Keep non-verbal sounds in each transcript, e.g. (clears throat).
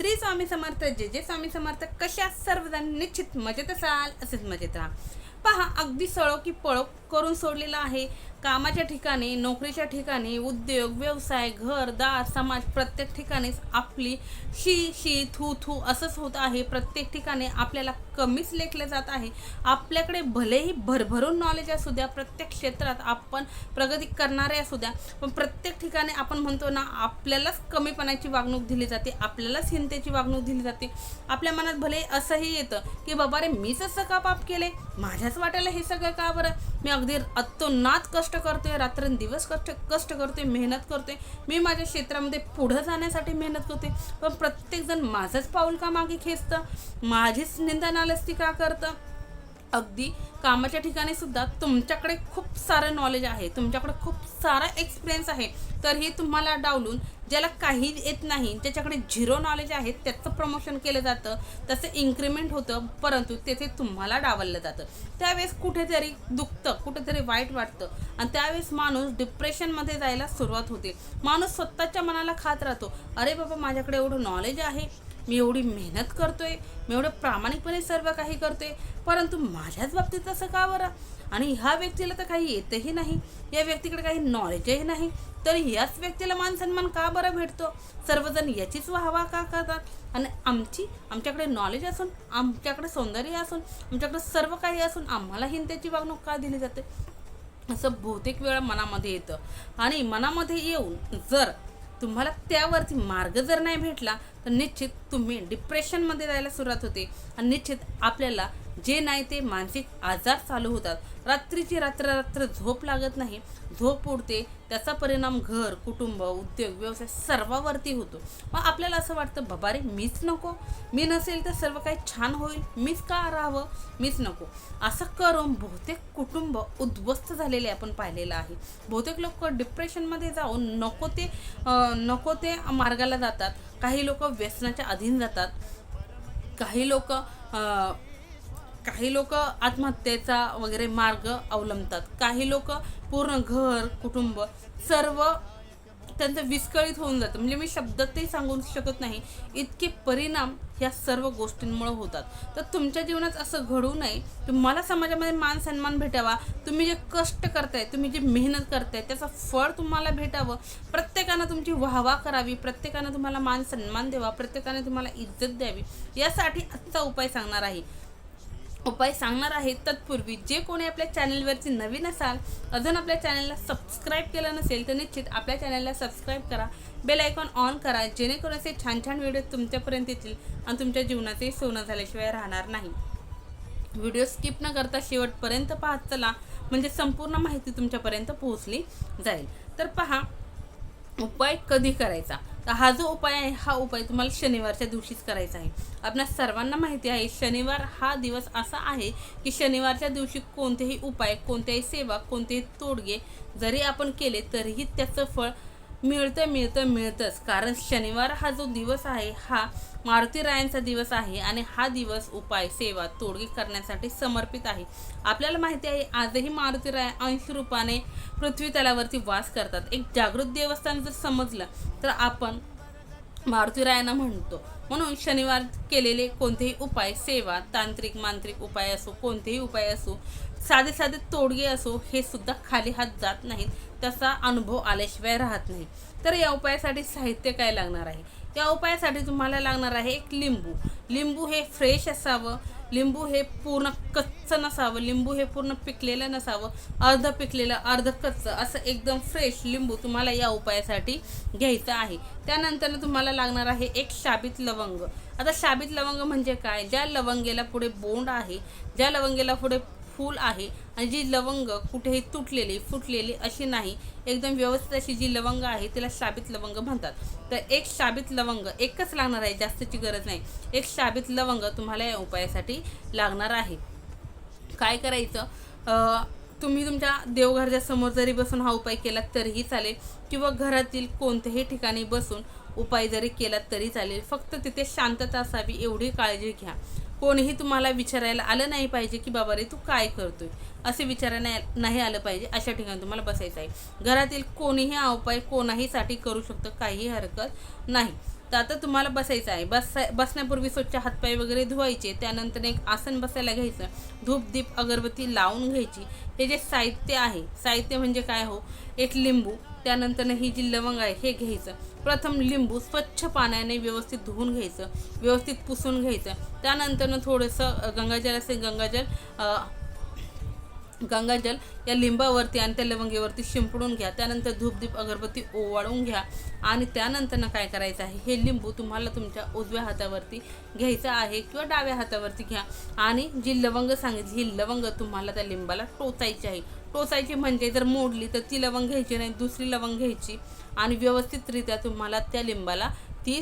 श्री स्वामी समर्थ जे जे स्वामी समर्थ कशा सर्वजण निश्चित मजेत असाल असेच मजेत राहा. पहा अगदी सळो की पळो करून सोडलेला आहे. कामाच्या ठिकाणी नोकरीच्या ठिकाणी उद्योग व्यवसाय घर दार समाज प्रत्येक ठिकाणीच आपली शी शी थू थू असंच होत आहे. प्रत्येक ठिकाणी आपल्याला कमीच लेखलं जात आहे. आपल्याकडे भलेही भरभरून नॉलेज असू द्या प्रत्येक क्षेत्रात आपण प्रगती करणारे असू द्या पण प्रत्येक ठिकाणी आपण म्हणतो ना आपल्यालाच कमीपणाची वागणूक दिली जाते आपल्यालाच हिंतेची वागणूक दिली जाते. आपल्या मनात भले असंही येतं की बाबा रे मीच असं का पाप केले? माझ्याच वाट्याला हे सगळं का बरं? मी अगदी अत्तोनात कष्ट करतोय रात्रंदिवस कष्ट कष्ट करतोय मेहनत करतोय. मी माझ्या क्षेत्रामध्ये पुढं जाण्यासाठी मेहनत करते पण प्रत्येकजण माझंच पाऊल का मागे खेचतं? माझीच निंदा नालस्ती का करतं? अगदी कामाच्या ठिकाणी सुद्धा तुमच्याकडे खूप सारं नॉलेज आहे तुमच्याकडे खूप सारा एक्सपिरियन्स आहे. तरीही तुम्हाला डावलून ज्याला काही येत नाही ज्याच्याकडे झिरो नॉलेज आहे त्याचं प्रमोशन केलं जातं त्याचं इन्क्रीमेंट होतं परंतु तेथे तुम्हाला डावललं जातं. त्यावेळेस कुठेतरी दुखतं कुठेतरी वाईट वाटतं. आणि त्यावेळेस माणूस डिप्रेशनमध्ये जायला सुरुवात होते. माणूस स्वतःच्या मनाला खात राहतो. अरे बाबा माझ्याकडे एवढं नॉलेज आहे. मी एवढी मेहनत करतोय मी एवढं प्रामाणिकपणे सर्व काही करतोय परंतु माझ्याच बाबतीत असं का बरं? आणि ह्या व्यक्तीला तर काही येतही नाही या व्यक्तीकडे काही नॉलेजही नाही तर याच व्यक्तीला मान सन्मान का बरं भेटतो? सर्वजण याचीच वाहवा का करतात? आणि आमची आमच्याकडे नॉलेज असून आमच्याकडे सौंदर्य असून आमच्याकडे सर्व काही असून आम्हाला त्याची वागणूक का दिली जाते? असं बहुतेक वेळा मनामध्ये येतं. आणि मनामध्ये येऊन जर तुम्हाला त्यावरती मार्ग जर नाही भेटला तर निश्चित तुम्ही डिप्रेशनमध्ये जायला सुरुवात होते. आणि निश्चित आपल्याला जे नाही ते मानसिक आजार चालू होतात. रात्रीची रात्र रात्र झोप लागत नाही. झोप उडते. त्याचा परिणाम घर कुटुंब उद्योग व्यवसाय सर्वावरती होतो. मग आपल्याला असं वाटतं बाबा रे मीच नको. मी नसेल तर सर्व काही छान होईल. मीच का राहावं? मीच नको. असं करून बहुतेक कुटुंब उद्ध्वस्त झालेले आपण पाहिलेलं आहे. बहुतेक लोक डिप्रेशनमध्ये जाऊन नको ते नको ते मार्गाला जातात. काही लोक व्यसनाच्या अधीन जातात. काही लोक काही लोक आत्महत्येचा वगैरे मार्ग अवलंबतात. काही लोक पूर्ण घर कुटुंब सर्व त्यांचं विस्कळीत होऊन जातं. म्हणजे मी शब्दातही सांगू शकत नाही इतके परिणाम ह्या सर्व गोष्टींमुळे होतात. तर तुमच्या जीवनात असं घडू नये. तुम्हाला समाजामध्ये मान सन्मान भेटावा. तुम्ही जे कष्ट करताय तुम्ही जी मेहनत करताय त्याचं फळ तुम्हाला भेटावं. प्रत्येकानं तुमची वाहवा करावी. प्रत्येकानं तुम्हाला मान सन्मान द्यावा. प्रत्येकाने तुम्हाला इज्जत द्यावी. यासाठी आजचा उपाय सांगणार आहे. उपाय सांगणार आहे. तत्पूर्वी जे कोणी आपल्या चॅनलवरती नवीन असाल अजून आपल्या चॅनलला सबस्क्राईब केलं नसेल तर निश्चित आपल्या चॅनलला सबस्क्राईब करा. बेल आयकॉन ऑन करा जेणेकरून असे छान छान व्हिडिओ तुमच्यापर्यंत येतील आणि तुमच्या जीवनाचे सोनं झाल्याशिवाय राहणार नाही. व्हिडिओ स्किप न करता शेवटपर्यंत पाहत चला म्हणजे संपूर्ण माहिती तुमच्यापर्यंत पोहोचली जाईल. तर पहा उपाय कधी करायचा? तर हा जो उपाय आहे हा उपाय तुम्हाला शनिवारच्या दिवशीच करायचा आहे. आपल्या सर्वांना माहिती आहे शनिवार हा दिवस असा आहे की शनिवारच्या दिवशी कोणतेही उपाय कोणत्याही सेवा कोणतेही तोडगे जरी आपण केले तरीही त्याचं फळ मिळतं मिळतं मिळतंच. कारण शनिवार हा जो दिवस आहे हा मारुती रायांचा दिवस आहे आणि हा दिवस उपाय सेवा तोडगी करण्यासाठी समर्पित आहे. आपल्याला माहिती आहे आजही मारुती राय अंश रूपाने पृथ्वी तलावरती वास करतात. एक जागृत देवस्थान जर समजलं तर आपण मारुतीरायांना म्हणतो. म्हणून शनिवार केलेले कोणतेही उपाय सेवा तांत्रिक मांत्रिक उपाय असो कोणतेही उपाय असो साधे साधे तोडगे असो हे सुद्धा खाली हात जात नाहीत. तसा अनुभव आल्याशिवाय राहत नाही. तर या उपायासाठी साहित्य काय लागणार आहे? त्या उपायासाठी तुम्हाला लागणार आहे एक लिंबू. लिंबू हे फ्रेश असावं. लिंबू हे पूर्ण कच्चं नसावं. लिंबू हे पूर्ण पिकलेलं नसावं. अर्ध पिकलेलं अर्ध कच्चं असं एकदम फ्रेश लिंबू तुम्हाला या उपायासाठी घ्यायचं आहे. त्यानंतर तुम्हाला लागणार आहे एक शाबित लवंग. आता शाबित लवंग म्हणजे काय? ज्या लवंगेला पुढे बोंड आहे ज्या लवंगेला पुढे फूल आहे आणि जी लवंग कुठेही तुटलेली फुटलेली अशी नाही एकदम व्यवस्थित अशी जी लवंग आहे तिला शाबीत लवंग म्हणतात. तर एक शाबीत लवंग एकच लागणार आहे जास्तची गरज नाही. एक शाबीत लवंग तुम्हाला या उपायासाठी लागणार आहे. काय करायचं? तुम्ही तुमच्या देवघरच्या समोर जरी बसून हा उपाय केला तरीही चालेल किंवा घरातील कोणत्याही ठिकाणी बसून उपाय जरी केला तरी चालेल. फक्त तिथे शांतता असावी एवढी काळजी घ्या. कोणीही तुम्हाला विचारायला आलं नाही पाहिजे की बाबा रे तू काय करतोय? असे विचारायला नाही आलं पाहिजे अशा ठिकाणी तुम्हाला बसायचं आहे. घरातील कोणीही हा उपाय कोणाहीसाठी करू शकतं काहीही हरकत नाही. तर आता तुम्हाला बसायचं आहे. बस बसण्यापूर्वी स्वच्छ हातपाय वगैरे धुवायचे त्यानंतर एक आसन बसायला घ्यायचं. धूप दीप अगरबत्ती लावून घ्यायची. हे जे साहित्य आहे साहित्य म्हणजे काय हो? एक लिंबू त्यानंतर ही जी लवंग आहे हे घ्यायचं. प्रथम लिंबू स्वच्छ पाण्याने व्यवस्थित धुवून घ्यायचं व्यवस्थित पुसून घ्यायचं. त्यानंतरनं थोडंसं गंगाजल असेल गंगाजल गंगाजल या लिंबावरती आणि त्या लवंगीवरती शिंपडून घ्या. त्यानंतर धूपदीप अगरबत्ती ओवाळून घ्या. आणि त्यानंतरनं काय करायचं आहे? हे लिंबू तुम्हाला तुमच्या उजव्या हातावरती घ्यायचं आहे किंवा डाव्या हातावरती घ्या. आणि जी लवंग सांगितली ही लवंग तुम्हाला त्या लिंबाला टोचायची आहे. टोचायची म्हणजे जर मोडली तर ती लवंग घ्यायची नाही दुसरी लवंग घ्यायची. आणि व्यवस्थितरित्या तुम्हाला त्या लिंबाला ती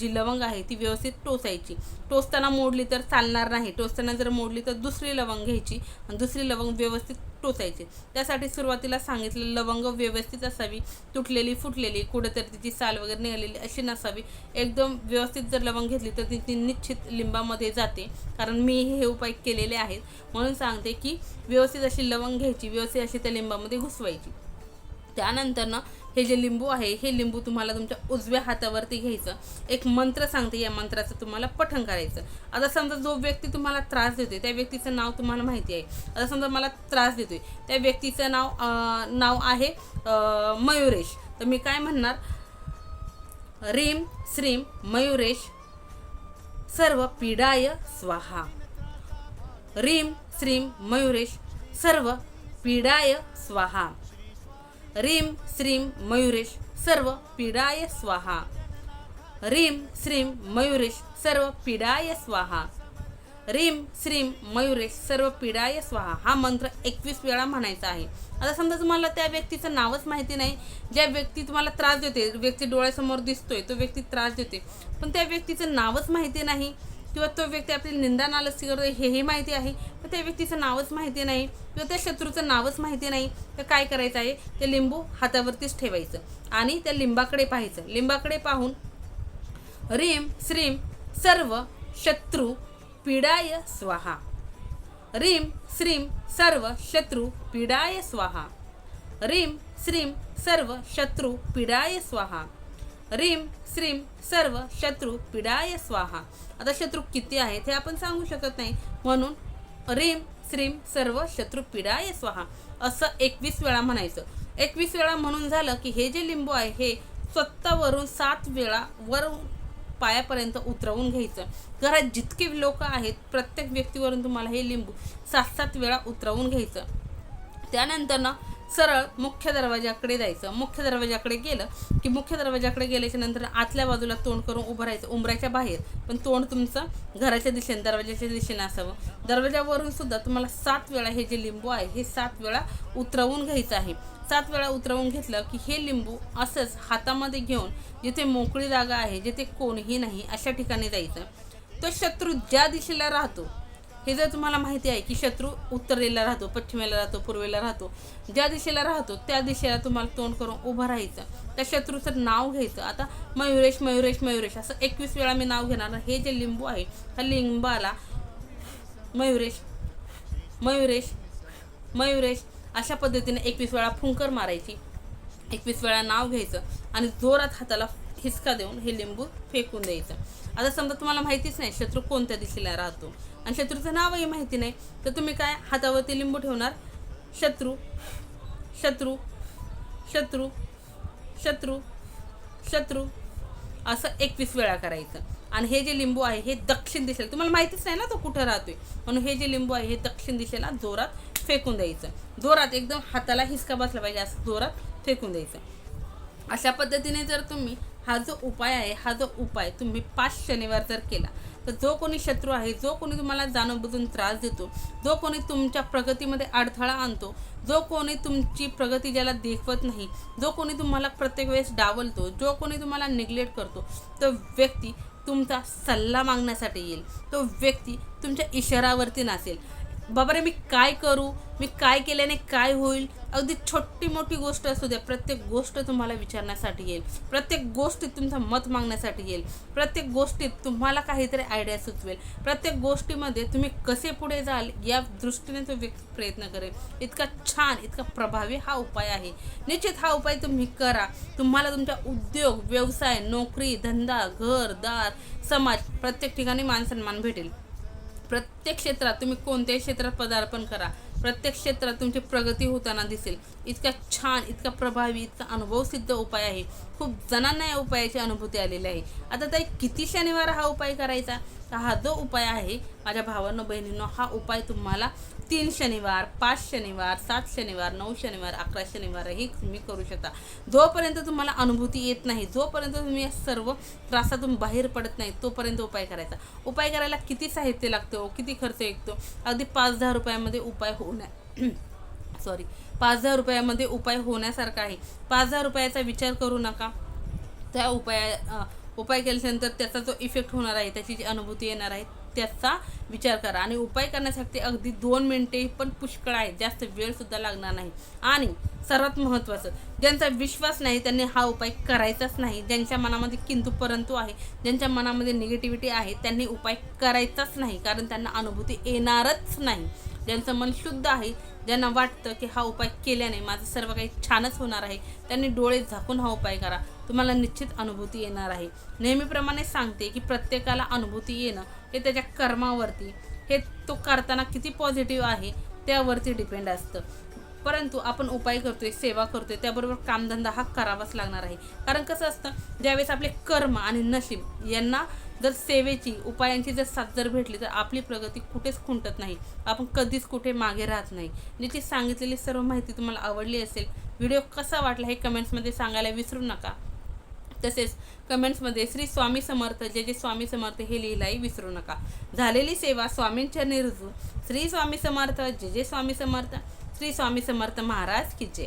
जी लवंग आहे ती व्यवस्थित टोचायची. टोचताना मोडली तर चालणार नाही. टोचताना जर मोडली तर दुसरी लवंग घ्यायची आणि दुसरी लवंग व्यवस्थित टोचायची. त्यासाठी सुरुवातीला सांगितलं लवंग व्यवस्थित असावी तुटलेली फुटलेली कुठेतरी तिची साल वगैरे निघालेली अशी नसावी. एकदम व्यवस्थित जर लवंग घेतली तर ती ती निश्चित लिंबामध्ये जाते. कारण मी हे उपाय केलेले आहेत. म्हणून सांगते की व्यवस्थित अशी लवंग घ्यायची व्यवस्थित अशी त्या लिंबामध्ये घुसवायची. त्यानंतरनं हे जे लिंबू आहे हे लिंबू तुम्हाला तुमच्या उजव्या हातावरती घ्यायचं. एक मंत्र सांगते या मंत्राचं तुम्हाला पठण करायचं. आता समजा जो व्यक्ती तुम्हाला त्रास देतोय त्या व्यक्तीचं नाव तुम्हाला माहिती आहे. आता समजा मला त्रास देतोय त्या व्यक्तीचं नाव नाव आहे मयुरेश. तर मी काय म्हणणार? रीम श्रीम मयुरेश सर्व पीडाय स्वाहा. रीम श्रीम मयुरेश सर्व पीडाय स्वाहा. रीम श्रीम मयुरेश सर्व पीडाय स्वाहा. रीम श्रीम मयुरेश सर्व पीडाय स्वाहा. रीम श्रीम मयुरेश सर्व पीडाय स्वाहा. हा मंत्र एकवीस वेळा म्हणायचा आहे. आता समजा तुम्हाला त्या व्यक्तीचं नावच माहिती नाही. ज्या व्यक्ती तुम्हाला त्रास देते व्यक्ती डोळ्यासमोर दिसतोय तो व्यक्ती त्रास देते. पण त्या व्यक्तीचं नावच माहिती नाही. किंवा तो व्यक्ती आपली निंदा नालस्ती करतो हेही माहिती आहे तर त्या व्यक्तीचं नावच माहिती नाही किंवा त्या शत्रूचं नावच माहिती नाही तर काय करायचं आहे? ते लिंबू हातावरतीच ठेवायचं आणि त्या लिंबाकडे पाहायचं. लिंबाकडे पाहून रीम श्रीम सर्व शत्रू पीडाय स्वाहा. रीम श्रीम सर्व शत्रू पीडाय स्वाहा. रीम श्रीम सर्व शत्रू पीडाय स्वाहा. रीम श्रीम सर्व शत्रू पिडाय स्वाहा. आता शत्रू किती आहेत हे आपण सांगू शकत नाही. म्हणून रीम श्रीम सर्व शत्रू पिडाय स्वाहा. असं एकवीस वेळा म्हणायचं. एकवीस वेळा म्हणून झालं की हे जे लिंबू आहे हे स्वतःवरून सात वेळा वर पायापर्यंत उतरवून घ्यायचं. घरात जितके लोक आहेत प्रत्येक व्यक्तीवरून तुम्हाला हे लिंबू सात सात वेळा उतरवून घ्यायचं. त्यानंतर ना सरळ मुख्य दरवाजाकडे जायचं. मुख्य दरवाजाकडे गेलं की मुख्य दरवाजाकडे गेल्याच्यानंतर आतल्या बाजूला तोंड करून उभं राहायचं उंबऱ्याच्या बाहेर. पण तोंड तुमचं घराच्या दिशेने दरवाजाच्या दिशेने असावं. दरवाजावरून सुद्धा तुम्हाला सात वेळा हे जे लिंबू आहे हे सात वेळा उतरवून घ्यायचं आहे. सात वेळा उतरवून घेतलं की हे लिंबू असंच हातामध्ये घेऊन जिथे मोकळी जागा आहे जिथे कोणीही नाही अशा ठिकाणी जायचं. तो शत्रू ज्या दिशेला राहतो हे जर तुम्हाला माहिती आहे की शत्रू उत्तरेला राहतो पश्चिमेला राहतो पूर्वेला राहतो ज्या दिशेला राहतो त्या दिशेला तुम्हाला तोंड करून उभं राहायचं. त्या शत्रूचं नाव घ्यायचं. आता मयुरेश मयुरेश मयुरेश असं एकवीस वेळा मी नाव घेणार हे जे लिंबू आहे त्या लिंबाला मयुरेश मयुरेश मयुरेश अशा पद्धतीने एकवीस वेळा फुंकर मारायची. एकवीस वेळा नाव घ्यायचं आणि जोरात हाताला हिसका देऊन हे लिंबू फेकून द्यायचं. आता समजा तुम्हाला माहितीच नाही शत्रू कोणत्या दिशेला राहतो. आणि शत्रूचं नावही माहिती नाही. तर तुम्ही काय? हातावरती लिंबू ठेवणार. शत्रू शत्रू शत्रू शत्रू शत्रू. असं एकवीस वेळा करायचं. आणि हे जे लिंबू आहे हे दक्षिण दिशेला तुम्हाला माहितीच नाही ना तो कुठं राहतोय. म्हणून हे जे लिंबू आहे हे दक्षिण दिशेला जोरात फेकून द्यायचं. जोरात एकदम हाताला हिसका बसला पाहिजे असं जोरात फेकून द्यायचं. अशा पद्धतीने जर तुम्ही हा जो उपाय आहे हा जो उपाय तुम्ही पाच शनिवार जर केला तर जो कोणी शत्रू आहे जो कोणी तुम्हाला जाणूनबुजून त्रास देतो जो कोणी तुमच्या प्रगतीमध्ये अडथळा आणतो जो कोणी तुमची प्रगती ज्याला देखवत नाही जो कोणी तुम्हाला प्रत्येक वेळेस डावलतो जो कोणी तुम्हाला निग्लेक्ट करतो तो व्यक्ती तुमचा सल्ला मागण्यासाठी येईल. तो व्यक्ती तुमच्या इशारावरती नसेल. बाबा रे मी काय करू? मी काय केल्याने काय होईल? अगदी छोटी मोठी गोष्ट असू द्या. प्रत्येक गोष्ट तुम्हाला विचारण्यासाठी येईल. प्रत्येक गोष्टीत तुमचं मत मागण्यासाठी येईल. प्रत्येक गोष्टीत तुम्हाला काहीतरी आयडिया सुचवेल. प्रत्येक गोष्टीमध्ये तुम्ही कसे पुढे जाल या दृष्टीने तो व्यक्ती प्रयत्न करेल. इतका छान इतका प्रभावी हा उपाय आहे. निश्चित हा उपाय तुम्ही करा. तुम्हाला तुमच्या उद्योग व्यवसाय नोकरी धंदा घर दार समाज प्रत्येक ठिकाणी मानसन्मान भेटेल. प्रत्येक क्षेत्रात तुम्ही कोणत्याही क्षेत्रात पदार्पण करा. प्रत्येक क्षेत्रात तुमची प्रगती होताना दिसेल. इतका छान इतका प्रभावी इतका अनुभवसिद्ध उपाय आहे. खूप जणांना या उपायाची अनुभूती आलेली आहे. आता ताई किती शनिवार हा उपाय करायचा? तर हा जो उपाय आहे माझ्या भावांनो बहिणींनो हा उपाय तुम्हाला तीन शनिवार पाच शनिवार सात शनिवार नऊ शनिवार अकरा शनिवारही तुम्ही करू शकता. जोपर्यंत तुम्हाला अनुभूती येत नाही जोपर्यंत तुम्ही या सर्व त्रासातून बाहेर पडत नाही तोपर्यंत उपाय करायचा. उपाय करायला किती साहित्य लागतं हो? किती खर्च येतो? अगदी पाच दहा रुपयामध्ये उपाय होण्या सॉरी (clears throat) पाच हजार रुपयामध्ये उपाय होण्यासारखा आहे. पाच हजार रुपयाचा विचार करू नका. त्या उपाया उपाय केल्यानंतर त्याचा जो इफेक्ट होणार आहे त्याची जी अनुभूती येणार आहे त्याचा विचार करा. आणि उपाय करण्यासाठी अगदी दोन मिनटे पण पुष्कळ आहे. जास्त वेळसुद्धा लागणार नाही. आणि सर्वात महत्त्वाचं ज्यांचा विश्वास नाही त्यांनी हा उपाय करायचाच नाही. ज्यांच्या मनामध्ये किंतु परंतु आहे ज्यांच्या मनामध्ये निगेटिव्हिटी आहे त्यांनी उपाय करायचाच नाही. कारण त्यांना अनुभूती येणारच नाही. ज्यांचं मन शुद्ध आहे ज्यांना वाटतं की हा उपाय केल्याने माझं सर्व काही छानच होणार आहे त्यांनी डोळे झाकून हा उपाय करा. तुम्हाला निश्चित अनुभूती येणार आहे. नेहमीप्रमाणे सांगते की प्रत्येकाला अनुभूती येणं हे त्याच्या कर्मावरती हे तो करताना किती पॉझिटिव्ह आहे त्यावरती डिपेंड असतं. परंतु आपण उपाय करतोय सेवा करतोय त्याबरोबर कामधंदा हा करावाच लागणार आहे. कारण कसं असतं ज्यावेळेस आपले कर्म आणि नशीब यांना जर सेवेची उपायांची जर साथ जर भेटली तर आपली प्रगती कुठेच खुंटत नाही. आपण कधीच कुठे मागे राहत नाही. निश्चित सांगितलेली सर्व माहिती तुम्हाला आवडली असेल व्हिडिओ कसा वाटला हे कमेंट्समध्ये सांगायला विसरू नका. तसेच कमेंट्समध्ये श्री स्वामी समर्थ जे जे स्वामी समर्थ हे लिहिलाही विसरू नका. झालेली सेवा स्वामींच्या निर्जू. श्री स्वामी समर्थ जे जे स्वामी समर्थ श्री स्वामी समर्थ महाराज की जय.